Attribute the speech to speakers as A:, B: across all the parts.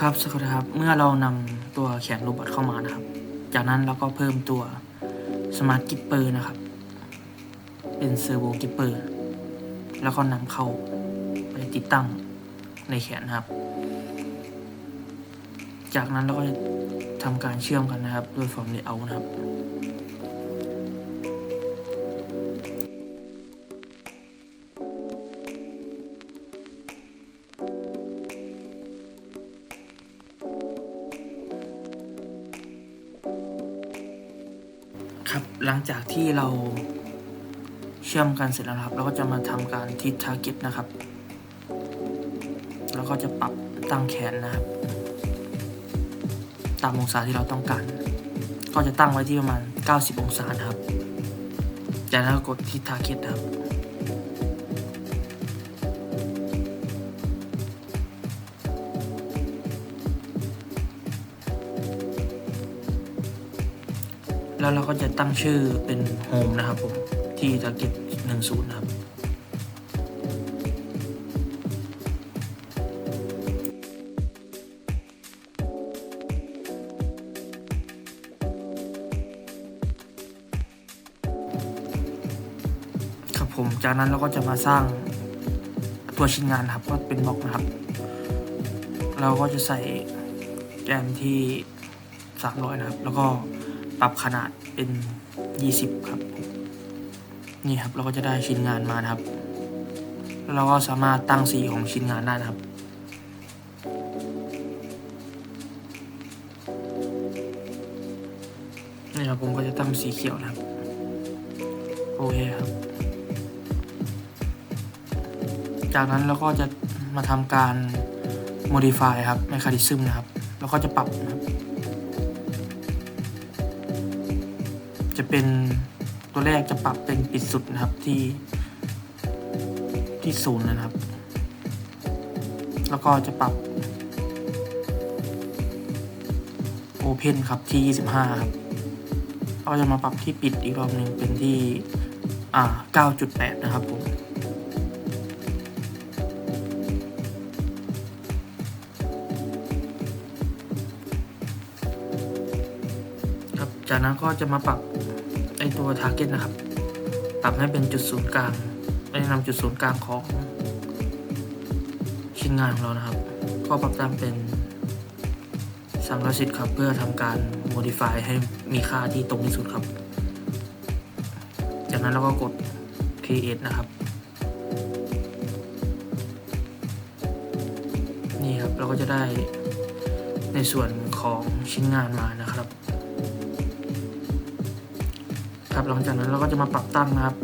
A: ครับสวัสดีครับ เมื่อเรานำตัวแขนโรบอทเข้ามานะครับ จากนั้นเราก็เพิ่มตัวสมาร์ทกิปเปอร์นะครับ เป็นเซอร์โวกิปเปอร์แล้วก็นำเข้าไปติดตั้งในแขนนะครับ จากนั้นเราก็ทำการเชื่อมกันนะครับด้วยฟอร์มเลเยอร์นะครับ ครับหลังจากที่เราเชื่อมกันเสร็จแล้วครับ เราก็จะมาทำการทิศทาร์เก็ตนะครับ แล้วก็จะปรับตั้งแขนนะครับ ตามองศาที่เราต้องการ ก็จะตั้งไว้ที่ประมาณ 90 องศานะครับจากนั้นก็กดทิศทาร์เก็ตครับ แล้วเราก็จะตั้งชื่อเป็นโฮมนะครับผม ที่ target 10นะครับครับผม จากนั้นเราก็จะมาสร้างตัวชิ้นงานครับก็เป็นบล็อกนะครับ เราก็จะใส่แกนที่300นะครับ แล้วก็ รับขนาดเป็น 20 ครับ นี่ครับเราก็จะได้ชิ้นงานมานะครับ แล้วเราก็สามารถตั้งสีของชิ้นงานได้นะครับ นี่ครับผมก็จะตั้งสีเขียวนะครับ โอเคครับ จากนั้นเราก็จะมาทำการ modify ครับ mechanism นะครับ แล้วก็จะปรับนะ จะเป็นตัวแรกจะปรับเป็นปิดสุดนะครับที่ที่ศูนย์นะครับ แล้วก็จะปรับ Open ครับที่ 25 ครับเราจะมาปรับที่ปิดอีกรอบหนึ่งเป็นที่อ่า9.8 นะครับผมครับจากนั้นก็จะมาปรับ ตัว target นะครับปรับให้เป็นจุดศูนย์กลางแนะนำจุดศูนย์กลางของชิ้นงานของเรานะครับ ก็ปรับตามเป็น310ครับ เพื่อทำการ modify ให้มีค่าที่ตรงที่สุดครับ จากนั้นเราก็กด create นะครับ นี่ครับเราก็จะได้ในส่วนของชิ้นงานมานะ ครับหลังจากนั้นเราก็จะมาปรับตั้งนะครับ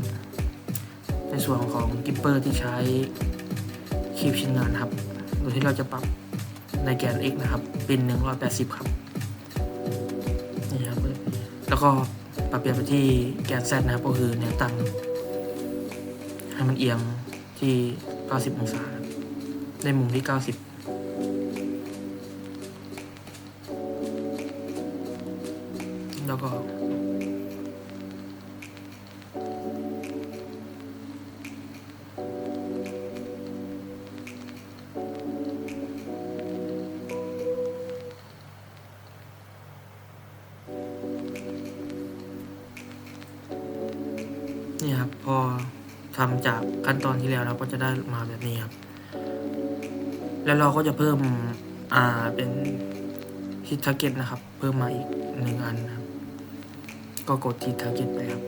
A: ในส่วนของกิปเปอร์ที่ใช้คีบชิ้นงานครับโดยที่เราจะปรับในแกน x นะครับ เป็น 180 ครับนี่ครับแล้วก็ปรับเปลี่ยนไปที่แกน z นะครับก็คือแนวตั้งให้มันเอียงที่ 90 องศาครับได้มุมที่ 90 ทำจากขั้นตอนที่แล้วเราก็จะได้มาแบบนี้ครับ แล้วเราก็จะเพิ่มอ่าเป็นฮิตทาร์เก็ตนะครับ เพิ่มมาอีกหนึ่งอันนะครับ ก็กดที่ทาร์เก็ตไปครับ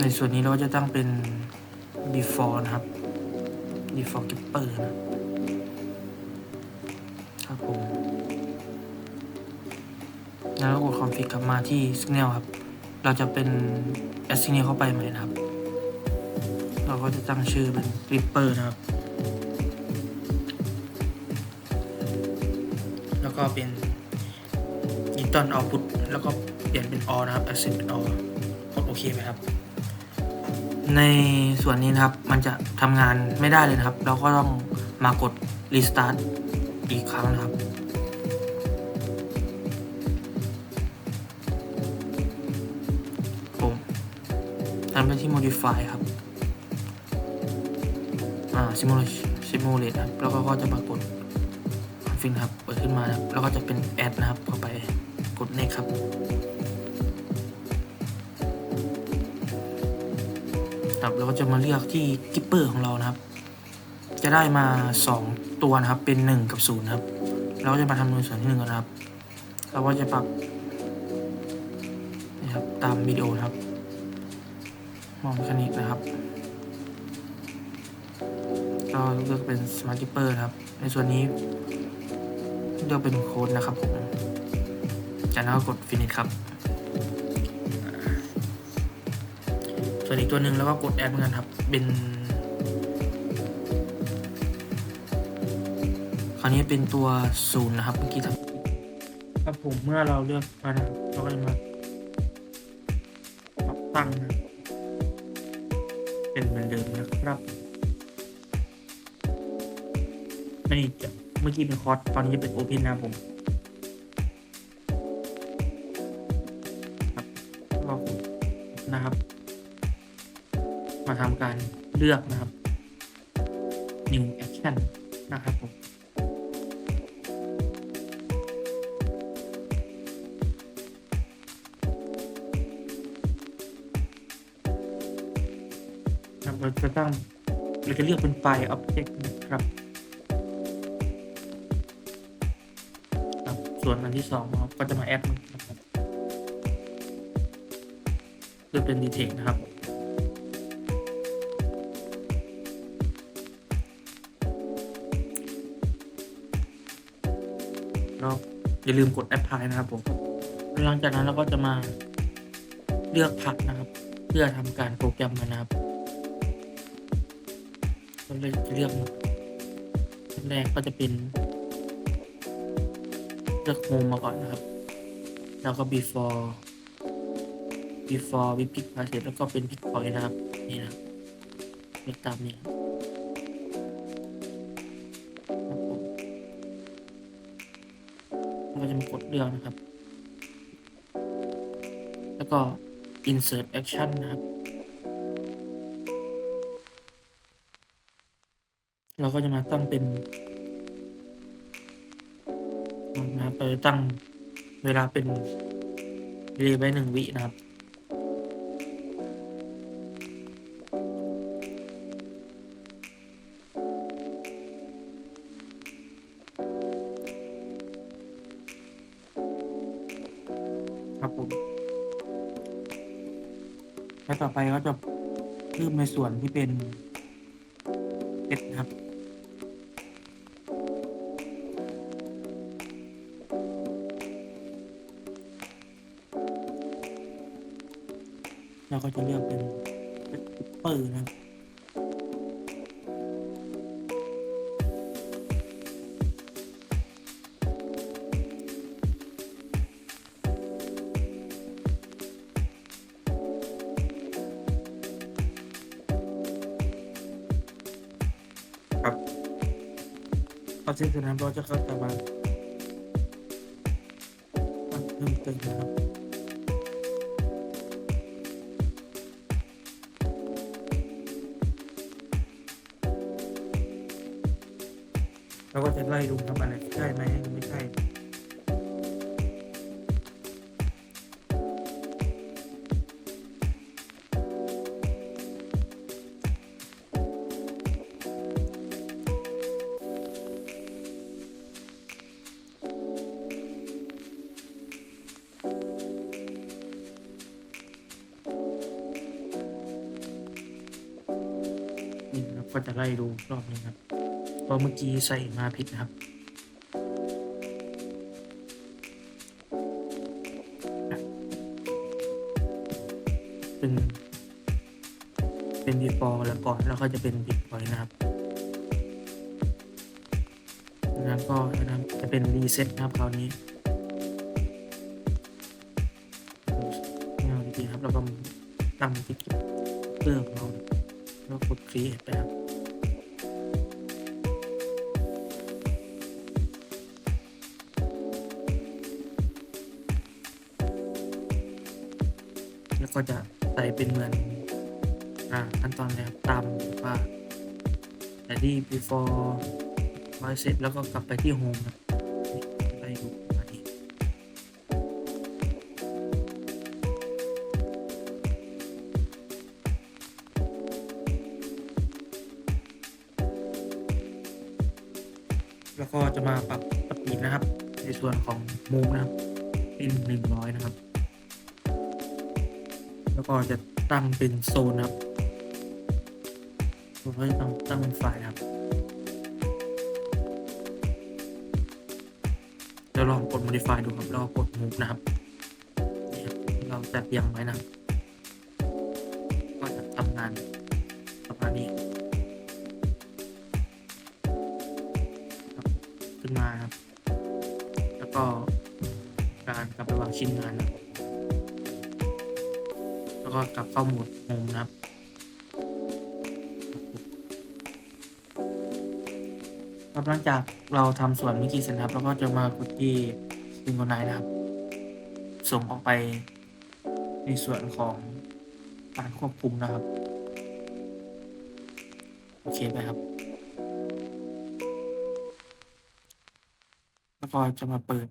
A: ในส่วนนี้เราจะตั้งเป็น before นะครับ before keeper นะ มาที่ signal ครับ เราจะเป็น add signal เข้าไปใหม่นะครับ เราก็จะตั้งชื่อเป็น Reaper นะครับ แล้วก็เป็น digital output แล้วก็เปลี่ยนเป็น all นะครับ accent เป็น all กดโอเคไหมครับ ในส่วนนี้นะครับ มันจะทำงานไม่ได้เลยนะครับ เราก็ต้องมากด restart อีกครั้งนะครับ ตามไปที่ modify ครับ อ่า simulate simulate ครับ แล้วก็ก็จะปรากฏ config นครับ เปิดขึ้นมาครับ แล้วก็จะเป็น add นะครับ เข้าไป กด next ครับ ครับ แล้วก็จะมาเลือกที่ Gipper ของเรานะครับ จะได้มา 2 ตัวนะครับ เป็น 1 กับ0นะครับ เราก็จะมาทำในส่วนที่1กันนะครับ เราก็จะปรับนี่ครับ ตามวิดีโอนะครับ มองคานิกนะครับ ก็เลือกเป็น Smart Keeper นะครับ ในส่วนนี้เลือกเป็นโค้ดนะครับผมจากนั้นก็กด Finish ครับ ส่วนอีกตัวหนึ่งแล้วก็กด Add เหมือนกันครับ เป็นคราวนี้เป็นตัวศูนย์นะครับเมื่อกี้ทำครับผมเมื่อเราเลือกมานะครับเราก็จะมาปรับตั้งนะ เป็นเหมือนเดิมนะครับอันนี้เมื่อกี้เป็นคอร์สตอนนี้จะเป็นโอเพนนะผมครับก็นะครับ มาทำการเลือกนะครับ new action นะครับผม จะตั้งเราจะเลือกเป็นไฟล์ Object นะครับครับ ส่วนอันที่สองเราก็จะมาแอดมันนะครับเลือเป็น Detect นะครับเราอย่าลืมกด Apply นะครับผมหลังจากนั้นเราก็จะมาเลือกผักนะครับ เพื่อทำการโปรแกรมมันนะครับ เราเลยจะเลือกอันแรกก็จะเป็น เลือกโฮมมาก่อนนะครับ แล้วก็ before before วิพิกมาเสร็จแล้วก็เป็นพิกพอยนะครับ นี่นะเลือกตามนี้ครับครับก็จะมากดเลือกนะครับ แล้วก็ insert action นะครับ เราก็จะมาตั้งเป็นนะครับเราจะตั้งเวลาเป็นเรียไว้หนึ่งวินะครับครับผมแล้วต่อไปก็จะเพิ่มในส่วนที่เป็นเอ็ดนะครับ เราก็จะเลือกเป็นเปอร์นะครับครับพอเสร็จแล้วนะครับเราจะเข้าตามมาเพิ่มเติมนะครับ เราก็จะไล่ดูครับอันไหนใช่ไหมไม่ใช่นี่ครับก็จะไล่ดูรอบนึงครับ เพราะเมื่อกี้ใส่มาผิดนะครับเป็นเป็น before แล้วก่อนแล้วก็จะเป็น bitcoin นะครับแล้วก็นะครับจะเป็น reset นะครับคราวนี้เอาดีๆครับแล้วก็ตั้งที่เพื่อของเราแล้วกด create ไปครับ ก็จะใส่เป็นเหมือนอ่าขั้นตอนแรกตามว่า ready before ไว้เสร็จแล้วก็กลับไปที่ home นะไปดูมาดีแล้วก็จะมาปรับสปีดนะครับ ในส่วนของมูฟนะครับ เป็นหนึ่งร้อยนะครับ แล้วก็จะตั้งเป็นโซนนะครับผมก็จะตั้งตั้งเป็นไฟล์ครับเดี๋ยวลองกด modify ดูครับแล้วกด move นะครับเราแต่เรียงไว้นะก็จะทำงานประมาณนี้ครับขึ้นมาครับ แล้วก็การกลับไปวางชิ้นงานนะครับ ก็กลับเข้าโหมดโฮมนะครับครับหลังจากเราทำส่วนเมื่อกี้เสร็จครับเราก็จะมากดที่ซิงโกไนนะครับ ส่งออกไปในส่วนของการควบคุมนะครับ โอเคไหมครับ แล้วก็จะมาเปิด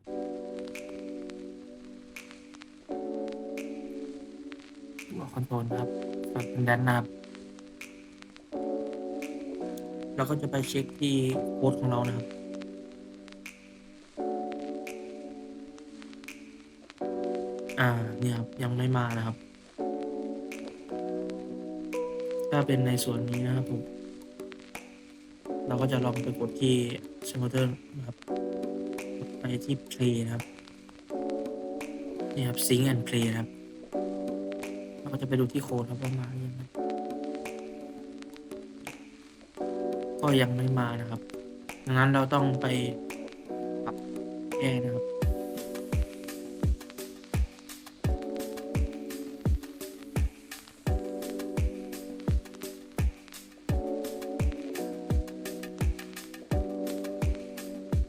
A: คอนโทรลนะครับแบบเป็นด้านหน้าเราก็จะไปเช็คที่โค้ดของเรานะครับอ่าเนี่ยครับยังไม่มานะครับ ถ้าเป็นในส่วนนี้นะครับผมเราก็จะลองไปกดที่ s m o t e r นะครับไปที่ play นะครับนี่ครับ sync and play นะครับ ก็จะไปดูที่โค้ดครับว่ามาหรือยังครับก็ยังไม่มานะครับ ดังนั้นเราต้องไปปรับแก้นะครับ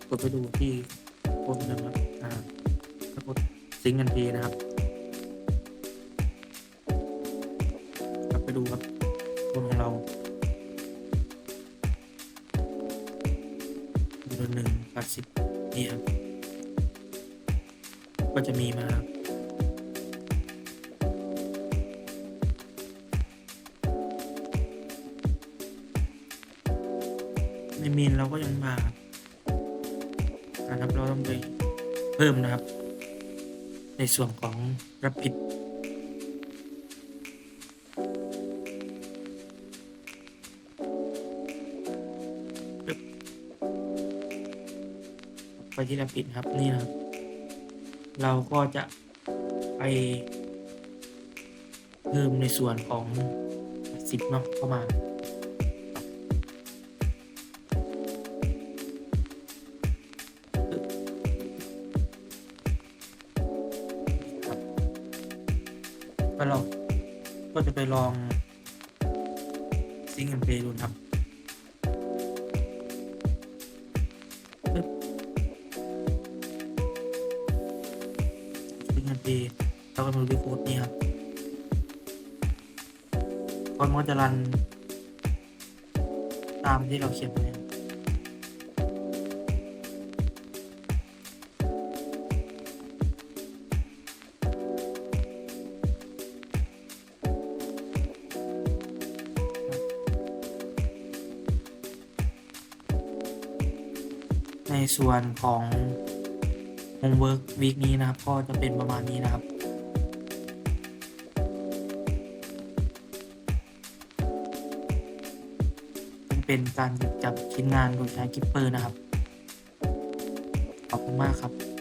A: กดไปดูที่โค้ดนะครับอ่ากดซิงกันทีนะครับ ดูครับค้ดของเราเดือนหนึ่งแปดสิบนี่ครับ ก็จะมีมาครับในเมนเราก็ยังมาครับนะครับเราต้องไปเพิ่มนะครับ ในส่วนของ Rapid ปึ๊บ ไปที่ Rapid ครับนี่นะครับ เราก็จะไปเพิ่มในส่วนของสิบเนาะเข้ามาก็ลองก็จะไปลองซิงเกิลเพลย์ดูครับ เกิลเพลย์เราก็มาดูที่โคดนี่ครับโค้ดมันก็จะรัน ตามที่เราเขียนไว้ในส่วนของ โฮมเวิร์กวีคนี้นะครับ ก็จะเป็นประมาณนี้นะครับเป็นการหยิบจับชิ้นงานโดยใช้กิปเปอร์นะครับ ขอบคุณมากครับ